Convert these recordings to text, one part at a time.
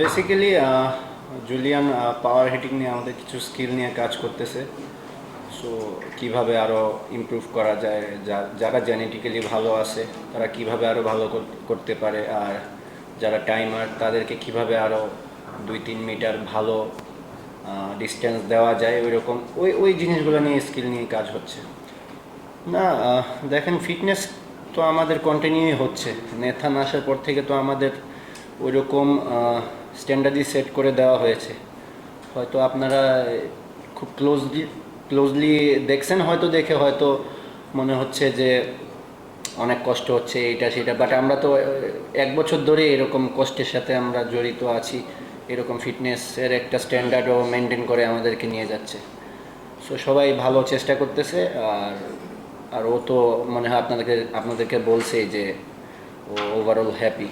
Basically Julian পাওয়ার heating নিয়ে আমাদের কিছু স্কিল নিয়ে কাজ করতেছে। সো কীভাবে আরও ইমপ্রুভ করা যায় যারা জেনেটিক্যালি ভালো আছে, তারা কীভাবে আরও ভালো করতে পারে, আর যারা টাইমার তাদেরকে কীভাবে আরও দুই তিন মিটার ভালো ডিস্টেন্স দেওয়া যায় ওই রকম ওই ওই জিনিসগুলো নিয়ে স্কিল নিয়ে কাজ হচ্ছে। না দেখেন ফিটনেস তো আমাদের কন্টিনিউ হচ্ছে। নেথান আসার পর থেকে তো আমাদের ওই রকম স্ট্যান্ডার্ডই সেট করে দেওয়া হয়েছে। হয়তো আপনারা খুব ক্লোজলি ক্লোজলি দেখছেন, হয়তো দেখে, হয়তো মনে হচ্ছে যে অনেক কষ্ট হচ্ছে এইটা, সেটা বাট আমরা তো এক বছর ধরে এরকম কষ্টের সাথে আমরা জড়িত আছি। এরকম ফিটনেসের একটা স্ট্যান্ডার্ডও মেনটেন করে আমাদেরকে নিয়ে যাচ্ছে। সো সবাই ভালো চেষ্টা করতেছে, আর আর ও তো মনে হয় আপনাদেরকে আপনাদেরকে বলছে যে ও ওভারঅল হ্যাপি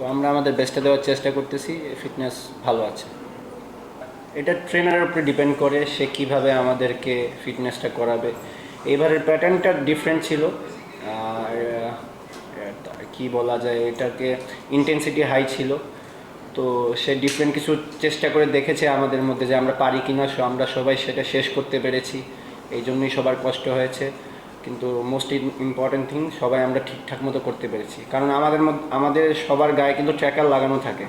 তো আমরা আমাদের বেস্টটা দেওয়ার চেষ্টা করতেছি ফিটনেস ভালো আছে। এটা ট্রেনারের উপরে ডিপেন্ড করে সে কীভাবে আমাদেরকে ফিটনেসটা করাবে। এবারের প্যাটার্নটা ডিফারেন্ট ছিল। আর কি বলা যায়, এটাকে ইন্টেন্সিটি হাই ছিল। তো সে ডিফারেন্ট কিছু চেষ্টা করে দেখেছে আমাদের মধ্যে যে আমরা পারি কিনা, সো আমরা সবাই সেটা শেষ করতে পেরেছি। এই জন্যই সবার কষ্ট হয়েছে। কিন্তু মোস্ট ইম্পর্টেন্ট থিং সবাই আমরা ঠিকঠাক মতো করতে পেরেছি। কারণ আমাদের আমাদের সবার গায়ে কিন্তু ট্র্যাকার লাগানো থাকে।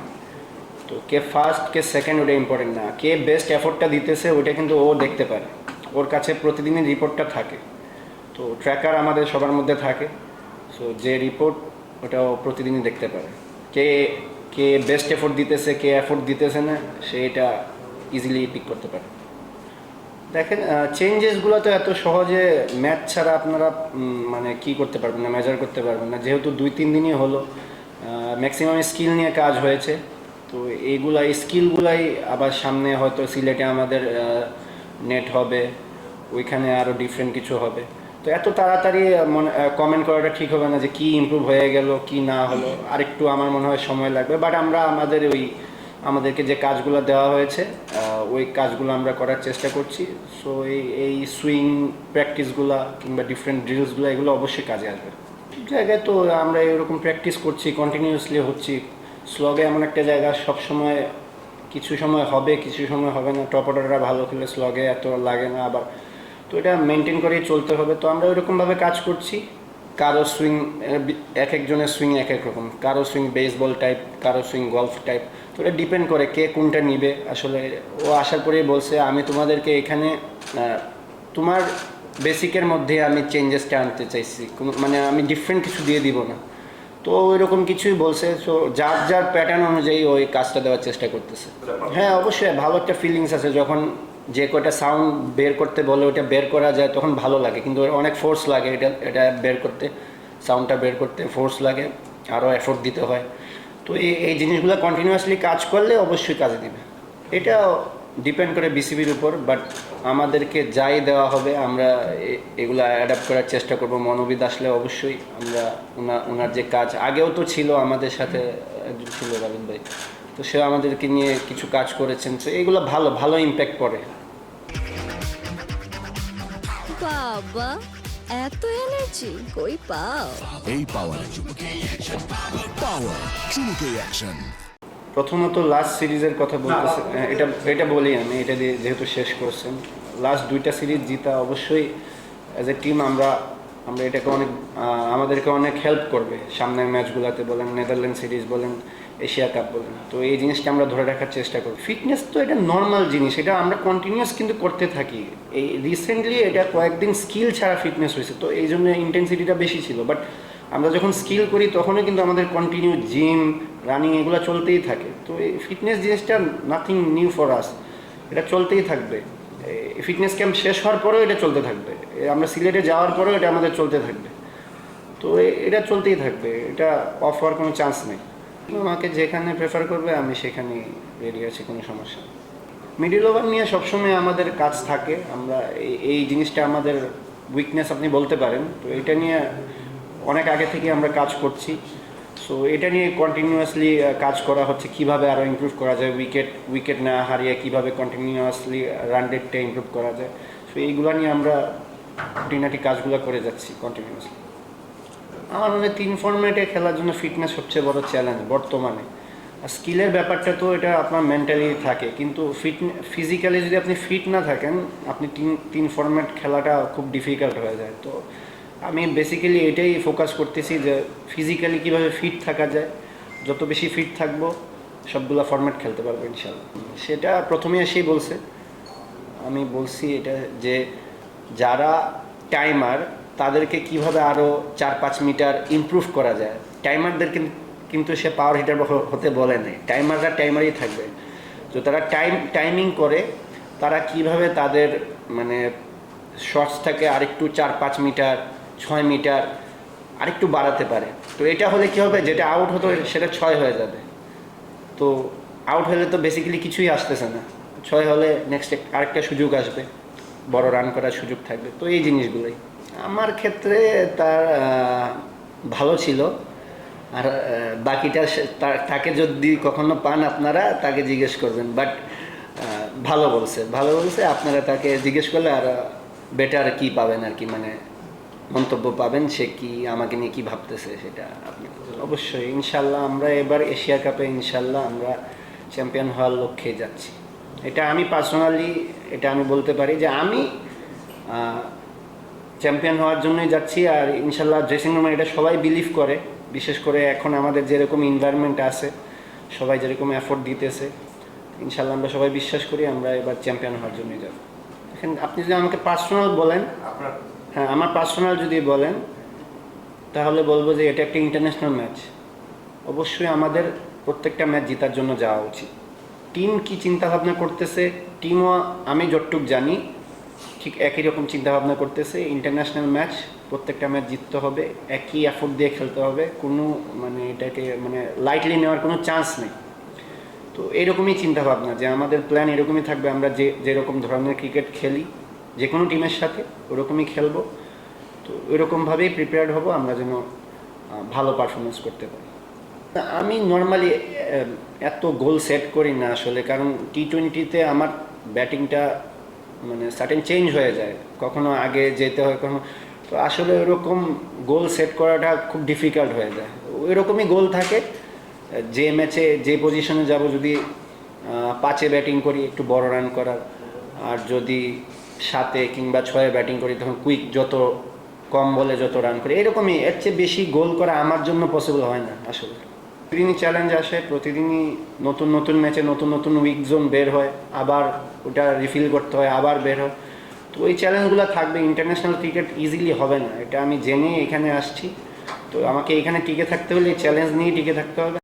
তো কে ফার্স্ট কে সেকেন্ড ওটা ইম্পর্টেন্ট না। কে বেস্ট এফোর্টটা দিতেছে ওটা কিন্তু ও দেখতে পারে। ওর কাছে প্রতিদিনের রিপোর্টটা থাকে। তো ট্র্যাকার আমাদের সবার মধ্যে থাকে। সো যে রিপোর্ট ওটা ও প্রতিদিনই দেখতে পারে। কে কে বেস্ট এফোর্ট দিতেছে, কে এফোর্ট দিতেছে না সে এটা ইজিলি পিক করতে পারে। দেখেন চেঞ্জেসগুলো তো এত সহজে ম্যাথ ছাড়া আপনারা মানে কি করতে পারবেন না মেজার করতে পারবেন না। যেহেতু দুই, তিন দিনই হলো ম্যাক্সিমাম স্কিল নিয়ে কাজ হয়েছে, তো এইগুলা স্কিলগুলাই আবার সামনে হয়তো সিলেটে আমাদের নেট হবে, ওইখানে আরও ডিফারেন্ট কিছু হবে। তো এত তাড়াতাড়ি মনে কমেন্ট করাটা ঠিক হবে না যে কি ইমপ্রুভ হয়ে গেল, কি না হলো। আরেকটু আমার মনে হয় সময় লাগবে বাট আমরা আমাদের ওই আমাদেরকে যে কাজগুলো দেওয়া হয়েছে ওই কাজগুলো আমরা করার চেষ্টা করছি। সো এই এই সুইং প্র্যাকটিসগুলো কিংবা ডিফারেন্ট ড্রিলসগুলো এগুলো অবশ্যই কাজে আসবে। জায়গায় তো আমরা এরকম প্র্যাকটিস করছি কন্টিনিউয়াসলি হচ্ছি। স্লগে এমন একটা জায়গা, সব সময় কিছু সময় হবে, কিছু সময় হবে না। টপ অর্ডাররা ভালো খেলে স্লগে এত লাগে না আবার। তো এটা মেনটেন করেই চলতে হবে। তো আমরা ওইরকমভাবে কাজ করছি। কারও সুইং এক একজনের সুইং এক এক রকম। কারও সুইং বেসবল টাইপ কারও সুইং গলফ টাইপ তো এটা ডিপেন্ড করে কে কোনটা নিবে। আসলে ও আসার পরেই বলছে, আমি তোমাদেরকে এখানে তোমার বেসিকের মধ্যে আমি চেঞ্জেসটা আনতে চাইছি। মানে আমি ডিফারেন্ট কিছু দিয়ে দিব না। তো ওই রকম কিছুই বলছে। সো যার যার প্যাটার্ন অনুযায়ী ওই কাজটা দেওয়ার চেষ্টা করতেছে। হ্যাঁ অবশ্যই, ভালো একটা ফিলিংস আছে। যখন যে কয়টা সাউন্ড বের করতে বলে ওটা বের করা যায় তখন ভালো লাগে। কিন্তু অনেক ফোর্স লাগে এটা এটা বের করতে সাউন্ডটা বের করতে ফোর্স লাগে আরও এফোর্ট দিতে হয়। তো এই এই জিনিসগুলো কন্টিনিউয়াসলি কাজ করলে অবশ্যই কাজে দিবে। এটা ডিপেন্ড করে বিসিবির উপর বাট আমাদেরকে যাই দেওয়া হবে, আমরা এগুলো অ্যাডাপ্ট করার চেষ্টা করব। মনোবিদ আসলে অবশ্যই আমরা ওনার ওনার যে কাজ, আগেও তো ছিল আমাদের সাথে, একজন ছিল রবীন্দ্র ভাই। তো সে আমাদেরকে নিয়ে কিছু কাজ করেছেন তো এগুলো ভালো ভালো ইম্প্যাক্ট পড়ে বাবা এত এনার্জি কই পাও? এই পাওয়ার পাওয়ার চুমুকে অ্যাকশন প্রথমত লাস্ট সিরিজের কথা বলতেছে হ্যাঁ, এটা এটা বলি আমি এটা দিয়ে যেহেতু শেষ করছেন। লাস্ট দুইটা সিরিজ জিতা অবশ্যই অ্যাজ এ টিম আমরা আমরা এটাকে অনেক আমাদেরকে অনেক হেল্প করবে। সামনের ম্যাচগুলোতে বলেন নেদারল্যান্ড সিরিজ বলেন এশিয়া কাপ বলেন। তো এই জিনিসটা আমরা ধরে রাখার চেষ্টা করি ফিটনেস তো এটা নর্মাল জিনিস, এটা আমরা কন্টিনিউয়াস কিন্তু করতে থাকি। এই রিসেন্টলি এটা কয়েকদিন স্কিল ছাড়া ফিটনেস হয়েছে, তো এই জন্য ইন্টেন্সিটিটা বেশি ছিল। বাট আমরা যখন স্কিল করি তখনই কিন্তু আমাদের কন্টিনিউ জিম রানিং এগুলো চলতেই থাকে। তো এই ফিটনেস জিনিসটা নাথিং নিউ ফর আস এটা চলতেই থাকবে। ফিটনেস ক্যাম্প শেষ হওয়ার পরেও এটা চলতে থাকবে। আমরা সিলেটে যাওয়ার পরেও এটা আমাদের চলতে থাকবে। তো এটা চলতেই থাকবে। এটা অফ হওয়ার কোনো চান্স নেই। আমাকে যেখানে প্রেফার করবে, আমি সেখানেই রেডি আছি, কোনো সমস্যা মিডিল ওভার নিয়ে সবসময় আমাদের কাজ থাকে। আমরা এই- এই জিনিসটা আমাদের উইকনেস আপনি বলতে পারেন। তো এটা নিয়ে অনেক আগে থেকে আমরা কাজ করছি। সো এটা নিয়ে কন্টিনিউয়াসলি কাজ করা হচ্ছে। কীভাবে আরও ইমপ্রুভ করা যায়? উইকেট উইকেট না হারিয়ে কীভাবে কন্টিনিউয়াসলি রান রেটটা ইমপ্রুভ করা যায়? সো এইগুলো নিয়ে আমরা খুঁটিনাটি কাজগুলো করে যাচ্ছি কন্টিনিউয়াসলি আমার মনে তিন ফর্ম্যাটে খেলার জন্য ফিটনেস সবচেয়ে বড় চ্যালেঞ্জ বর্তমানে। আর স্কিলের ব্যাপারটা তো এটা আপনার মেন্টালি থাকে, কিন্তু ফিট ফিজিক্যালি যদি আপনি ফিট না থাকেন, আপনি তিন তিন ফরম্যাট খেলাটা খুব ডিফিকাল্ট হয়ে যায়। তো আমি বেসিক্যালি এটাই ফোকাস করতেছি যে ফিজিক্যালি কীভাবে ফিট থাকা যায়, যত বেশি ফিট থাকব, সবগুলা ফরম্যাট খেলতে পারব ইনশাল্লাহ সেটা প্রথমে এসেই বলছে। আমি বলছি এটা যে যারা টাইমার তাদেরকে কীভাবে আরও চার পাঁচ মিটার ইমপ্রুভ করা যায়? টাইমারদের কিন্তু সে পাওয়ার হিটার হতে বলে নেই। টাইমাররা টাইমারই থাকবে। তো তারা টাইম টাইমিং করে তারা কীভাবে তাদের মানে শর্টসটাকে আরেকটু চার পাঁচ মিটার, ছয় মিটার আরেকটু বাড়াতে পারে। তো এটা হলে কি হবে? যেটা আউট হতো সেটা ছয় হয়ে যাবে। তো আউট হলে তো বেসিক্যালি কিছুই আসতেছে না। ছয় হলে নেক্সট আরেকটা সুযোগ আসবে। বড় রান করার সুযোগ থাকবে। তো এই জিনিসগুলোই। আমার ক্ষেত্রে তার ভালো ছিল। আর বাকিটা তাকে যদি কখনো পান আপনারা, তাকে জিজ্ঞেস করবেন। বাট ভালো বলছে। ভালো বলছে, আপনারা তাকে জিজ্ঞেস করলে আর বেটার কি পাবেন আর কি? মানে মন্তব্য পাবেন সে কি, আমাকে নিয়ে কি ভাবতেছে সেটা আপনি অবশ্যই ইনশাল্লাহ আমরা এবার এশিয়া কাপে ইনশাল্লাহ আমরা চ্যাম্পিয়ন হওয়ার লক্ষ্যে যাচ্ছি। এটা আমি পার্সোনালি, এটা আমি বলতে পারি যে আমি চ্যাম্পিয়ন হওয়ার জন্যই যাচ্ছি আর ইনশাল্লাহ ড্রেসিং রুমে এটা সবাই বিলিভ করে। বিশেষ করে এখন আমাদের যেরকম এনভায়রনমেন্ট আছে সবাই যেরকম এফোর্ট দিতেছে ইনশাল্লাহ আমরা সবাই বিশ্বাস করি আমরা এবার চ্যাম্পিয়ন হওয়ার জন্যই যাব। এখন আপনি যদি আমাকে পার্সোনাল বলেন আপনার হ্যাঁ আমার পার্সোনাল যদি বলেন তাহলে বলব যে এটা একটা ইন্টারন্যাশনাল ম্যাচ অবশ্যই আমাদের প্রত্যেকটা ম্যাচ জেতার জন্য যাওয়া উচিত। টিম কি চিন্তা ভাবনা করতেছে টিমও আমি যতটুক জানি ঠিক একই রকম চিন্তা ভাবনা করতেছে। ইন্টারন্যাশনাল ম্যাচ প্রত্যেকটা ম্যাচ জিততে হবে, একই এফোর্ট দিয়ে খেলতে হবে, কোনো মানে এটাকে মানে লাইটলি নেওয়ার কোনো চান্স নেই। তো এরকমই চিন্তা ভাবনা যে আমাদের প্ল্যান এরকমই থাকবে, আমরা যে, যেরকম ধরনের ক্রিকেট খেলি যে কোনো টিমের সাথে ওরকমই খেলব। তো ওইরকমভাবেই প্রিপেয়ার্ড হব, আমরা যেন ভালো পারফরমেন্স করতে পারি। আমি নর্মালি এত গোল সেট করি না আসলে, কারণ টি টোয়েন্টিতে আমার ব্যাটিংটা মানে সার্টেন চেঞ্জ হয়ে যায়। কখনো আগে যেতে হয়, কখনো তো আসলে ওরকম গোল সেট করাটা খুব ডিফিকাল্ট হয়ে যায়। ওইরকমই গোল থাকে। যে ম্যাচে যে পজিশনে যাব যদি পাঁচে ব্যাটিং করি, একটু বড় রান করার। আর যদি সাতে কিংবা ছয়ে ব্যাটিং করি, তখন কুইক যত কম বলে যত রান করি। এরকমই, এর চেয়ে বেশি গোল করা আমার জন্য পসিবল হয় না, আসলে। প্রতিদিনই চ্যালেঞ্জ আসে, প্রতিদিনই নতুন নতুন ম্যাচে নতুন নতুন উইক জোন বের হয়, আবার ওটা রিফিল করতে হয়, আবার বের হয়। তো ওই চ্যালেঞ্জগুলো থাকবে ইন্টারন্যাশনাল ক্রিকেট ইজিলি হবে না, এটা আমি জেনে এখানে আসছি। তো আমাকে এখানে টিকে থাকতে হলে চ্যালেঞ্জ নিয়ে টিকে থাকতে হবে।